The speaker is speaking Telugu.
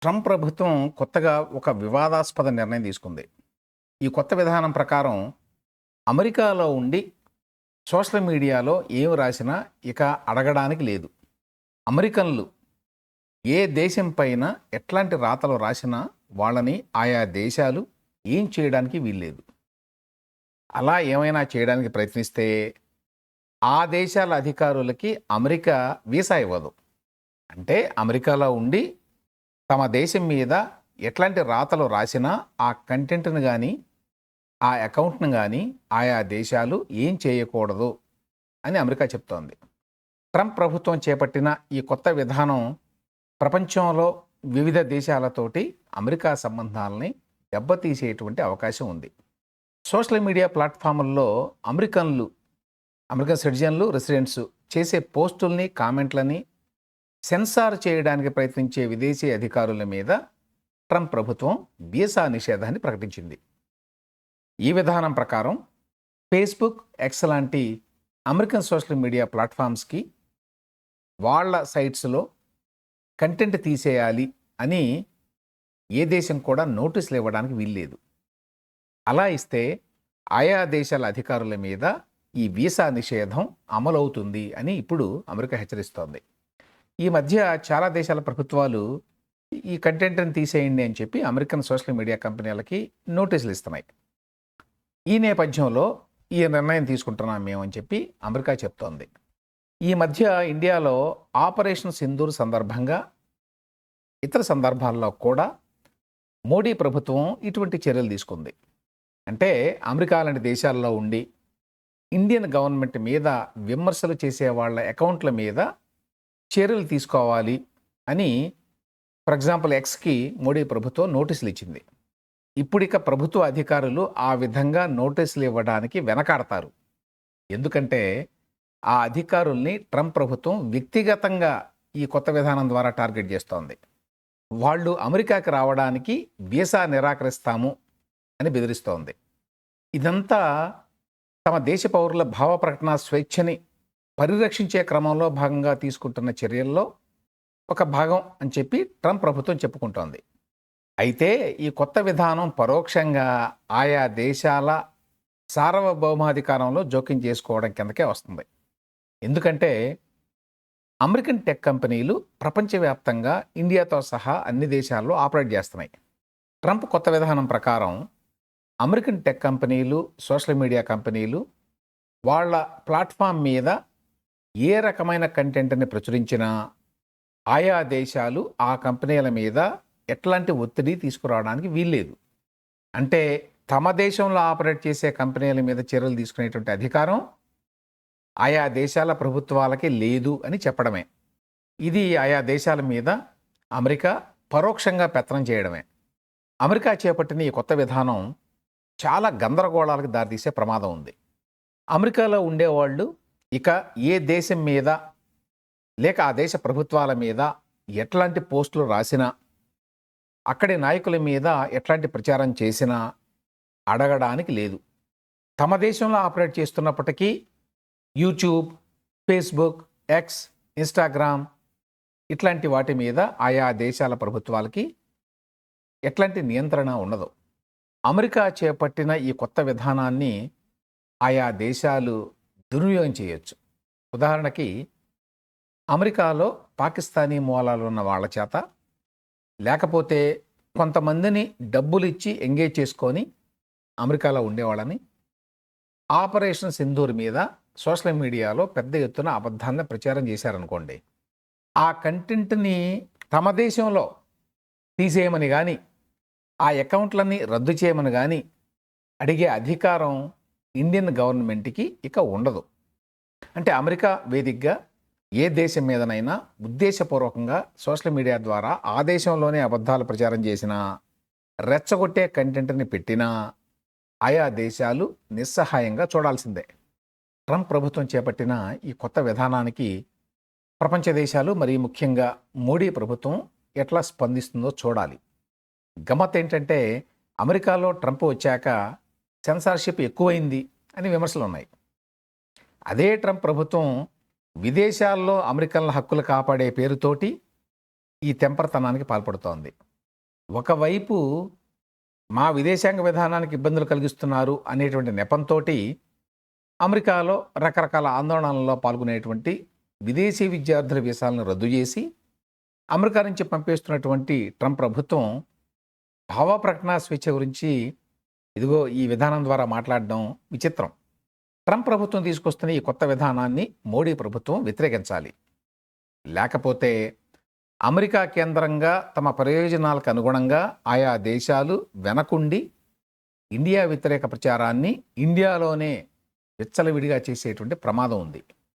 ట్రంప్ ప్రభుత్వం కొత్తగా ఒక వివాదాస్పద నిర్ణయం తీసుకుంది. ఈ కొత్త విధానం ప్రకారం అమెరికాలో ఉండి సోషల్ మీడియాలో ఏం రాసినా ఇక అడగడానికి లేదు. అమెరికన్లు ఏ దేశం పైన ఎట్లాంటి రాతలు రాసినా వాళ్ళని ఆయా దేశాలు ఏం చేయడానికి వీల్లేదు. అలా ఏమైనా చేయడానికి ప్రయత్నిస్తే ఆ దేశాల అధికారులకి అమెరికా వీసా ఇవ్వదు. అంటే అమెరికాలో ఉండి తమ దేశం మీద ఎట్లాంటి రాతలు రాసినా ఆ కంటెంట్ను కానీ ఆ అకౌంట్ను కానీ ఆయా దేశాలు ఏం చేయకూడదు అని అమెరికా చెప్తోంది. ట్రంప్ ప్రభుత్వం చేపట్టిన ఈ కొత్త విధానం ప్రపంచంలో వివిధ దేశాలతోటి అమెరికా సంబంధాలని దెబ్బతీసేటువంటి అవకాశం ఉంది. సోషల్ మీడియా ప్లాట్ఫామ్ల్లో అమెరికన్లు అమెరికన్ సిటిజన్లు రెసిడెంట్స్ చేసే పోస్టుల్ని కామెంట్లని సెన్సార్ చేయడానికి ప్రయత్నించే విదేశీ అధికారుల మీద ట్రంప్ ప్రభుత్వం వీసా నిషేధాన్ని ప్రకటించింది. ఈ విధానం ప్రకారం ఫేస్బుక్ ఎక్స్ లాంటి అమెరికన్ సోషల్ మీడియా ప్లాట్ఫామ్స్కి వాళ్ళ సైట్స్లో కంటెంట్ తీసేయాలి అని ఏ దేశం కూడా నోటీసులు ఇవ్వడానికి వీల్లేదు. అలా ఇస్తే ఆయా దేశాల అధికారుల మీద ఈ వీసా నిషేధం అమలవుతుంది అని ఇప్పుడు అమెరికా హెచ్చరిస్తోంది. ఈ మధ్య చాలా దేశాల ప్రభుత్వాలు ఈ కంటెంట్ని తీసేయండి అని చెప్పి అమెరికన్ సోషల్ మీడియా కంపెనీలకి నోటీసులు ఇస్తున్నాయి. ఈ నేపథ్యంలో ఈ నిర్ణయం తీసుకుంటున్నాం మేము అని చెప్పి అమెరికా చెప్తోంది. ఈ మధ్య ఇండియాలో ఆపరేషన్ సింధూర్ సందర్భంగా ఇతర సందర్భాల్లో కూడా మోడీ ప్రభుత్వం ఇటువంటి చర్యలు తీసుకుంది. అంటే అమెరికా లాంటి దేశాల్లో ఉండి ఇండియన్ గవర్నమెంట్ మీద విమర్శలు చేసే వాళ్ళ అకౌంట్ల మీద చర్యలు తీసుకోవాలి అని ఫర్ ఎగ్జాంపుల్ ఎక్స్కి మోడీ ప్రభుత్వం నోటీసులు ఇచ్చింది ఇప్పుడిక ప్రభుత్వ అధికారులు ఆ విధంగా నోటీసులు ఇవ్వడానికి వెనకాడతారు. ఎందుకంటే ఆ అధికారుల్ని ట్రంప్ ప్రభుత్వం వ్యక్తిగతంగా ఈ కొత్త విధానం ద్వారా టార్గెట్ చేస్తోంది. వాళ్ళు అమెరికాకి రావడానికి వీసా నిరాకరిస్తాము అని బెదిరిస్తోంది. ఇదంతా తమ దేశ పౌరుల భావ ప్రకటన స్వేచ్ఛని పరిరక్షించే క్రమంలో భాగంగా తీసుకుంటున్న చర్యల్లో ఒక భాగం అని చెప్పి ట్రంప్ ప్రభుత్వం చెప్పుకుంటోంది. అయితే ఈ కొత్త విధానం పరోక్షంగా ఆయా దేశాల సార్వభౌమాధికారంలో జోక్యం చేసుకోవడం కిందకే వస్తుంది. ఎందుకంటే అమెరికన్ టెక్ కంపెనీలు ప్రపంచవ్యాప్తంగా ఇండియాతో సహా అన్ని దేశాల్లో ఆపరేట్ చేస్తున్నాయి. ట్రంప్ కొత్త విధానం ప్రకారం అమెరికన్ టెక్ కంపెనీలు సోషల్ మీడియా కంపెనీలు వాళ్ళ ప్లాట్ఫామ్ మీద ఏ రకమైన కంటెంట్ని ప్రచురించినా ఆయా దేశాలు ఆ కంపెనీల మీద ఎట్లాంటి ఒత్తిడి తీసుకురావడానికి వీల్లేదు. అంటే తమ దేశంలో ఆపరేట్ చేసే కంపెనీల మీద చర్యలు తీసుకునేటువంటి అధికారం ఆయా దేశాల ప్రభుత్వాలకి లేదు అని చెప్పడమే. ఇది ఆయా దేశాల మీద అమెరికా పరోక్షంగా పెత్తనం చేయడమే. అమెరికా చేపట్టిన ఈ కొత్త విధానం చాలా గందరగోళాలకు దారితీసే ప్రమాదం ఉంది. అమెరికాలో ఉండేవాళ్ళు ఇక ఏ దేశం మీద లేక ఆ దేశ ప్రభుత్వాల మీద ఎట్లాంటి పోస్టులు రాసినా అక్కడి నాయకుల మీద ఎట్లాంటి ప్రచారం చేసినా అడగడానికి లేదు. తమ దేశంలో ఆపరేట్ చేస్తున్నప్పటికీ యూట్యూబ్ ఫేస్బుక్ ఎక్స్ ఇన్స్టాగ్రామ్ ఇట్లాంటి వాటి మీద ఆయా దేశాల ప్రభుత్వాలకి ఎట్లాంటి నియంత్రణ ఉండదు. అమెరికా చేపట్టిన ఈ కొత్త విధానాన్ని ఆయా దేశాలు దుర్వినియోగం చేయొచ్చు. ఉదాహరణకి అమెరికాలో పాకిస్తానీ మూలాలు ఉన్న వాళ్ళ చేత లేకపోతే కొంతమందిని డబ్బులు ఇచ్చి ఎంగేజ్ చేసుకొని అమెరికాలో ఉండేవాళ్ళని ఆపరేషన్ సింధూర్ మీద సోషల్ మీడియాలో పెద్ద ఎత్తున అబద్ధాన్ని ప్రచారం చేశారనుకోండి. ఆ కంటెంట్ని తమ దేశంలో తీసేయమని కానీ ఆ అకౌంట్లన్నీ రద్దు చేయమని కానీ అడిగే అధికారం ఇండియన్ గవర్నమెంట్కి ఇక ఉండదు. అంటే అమెరికా వేదికగా ఏ దేశం మీదనైనా ఉద్దేశపూర్వకంగా సోషల్ మీడియా ద్వారా ఆ దేశంలోనే అబద్ధాలు ప్రచారం చేసినా రెచ్చగొట్టే కంటెంట్ని పెట్టినా ఆయా దేశాలు నిస్సహాయంగా చూడాల్సిందే. ట్రంప్ ప్రభుత్వం చేపట్టిన ఈ కొత్త విధానానికి ప్రపంచ దేశాలు మరి ముఖ్యంగా మోడీ ప్రభుత్వం ఎట్లా స్పందిస్తుందో చూడాలి. గమ్మత్ ఏంటంటే అమెరికాలో ట్రంప్ వచ్చాక సెన్సార్షిప్ ఎక్కువైంది అని విమర్శలు ఉన్నాయి అదే ట్రంప్ ప్రభుత్వం విదేశాల్లో అమెరికన్ల హక్కులు కాపాడే పేరుతోటి ఈ తెంపరతనానికి పాల్పడుతోంది. ఒకవైపు మా విదేశాంగ విధానానికి ఇబ్బందులు కలిగిస్తున్నారు అనేటువంటి నెపంతో అమెరికాలో రకరకాల ఆందోళనల్లో పాల్గొనేటువంటి విదేశీ విద్యార్థుల వీసాలను రద్దు చేసి అమెరికా నుంచి పంపేస్తున్నటువంటి ట్రంప్ ప్రభుత్వం భావ ప్రకటన స్వేచ్ఛ గురించి ఇదిగో ఈ విధానం ద్వారా మాట్లాడడం విచిత్రం. ట్రంప్ ప్రభుత్వం తీసుకొస్తున్న ఈ కొత్త విధానాన్ని మోడీ ప్రభుత్వం వ్యతిరేకించాలి. లేకపోతే అమెరికా కేంద్రంగా తమ ప్రయోజనాలకు అనుగుణంగా ఆయా దేశాలు వెనకుండి ఇండియా వ్యతిరేక ప్రచారాన్ని ఇండియాలోనే విచ్చలవిడిగా చేసేటువంటి ప్రమాదం ఉంది.